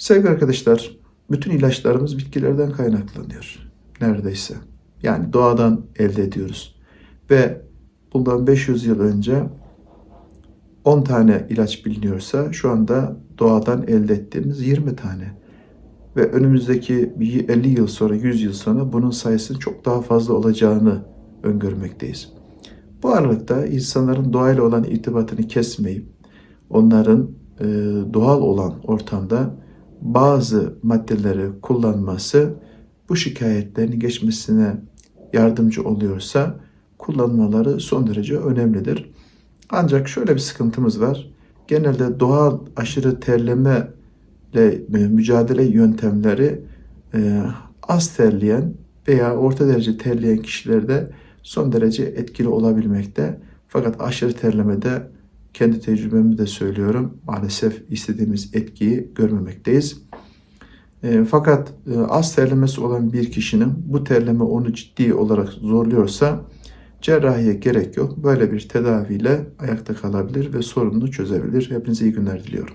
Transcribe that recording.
Sevgili arkadaşlar, bütün ilaçlarımız bitkilerden kaynaklanıyor. Neredeyse. Yani doğadan elde ediyoruz. Ve bundan 500 yıl önce 10 tane ilaç biliniyorsa şu anda doğadan elde ettiğimiz 20 tane. Ve önümüzdeki bir 50 yıl sonra, 100 yıl sonra bunun sayısının çok daha fazla olacağını öngörmekteyiz. Bu aralıkta insanların doğayla olan irtibatını kesmeyip onların doğal olan ortamda bazı maddeleri kullanması bu şikayetlerini geçmesine yardımcı oluyorsa kullanmaları son derece önemlidir. Ancak şöyle bir sıkıntımız var. Genelde doğal aşırı terleme ile mücadele yöntemleri e, az terleyen veya orta derece terleyen kişilerde son derece etkili olabilmekte. Fakat aşırı terlemede kendi tecrübemi de söylüyorum. Maalesef istediğimiz etkiyi görmemekteyiz. E, fakat e, az terlemesi olan bir kişinin bu terleme onu ciddi olarak zorluyorsa cerrahiye gerek yok. Böyle bir tedaviyle ayakta kalabilir ve sorununu çözebilir. Hepinize iyi günler diliyorum.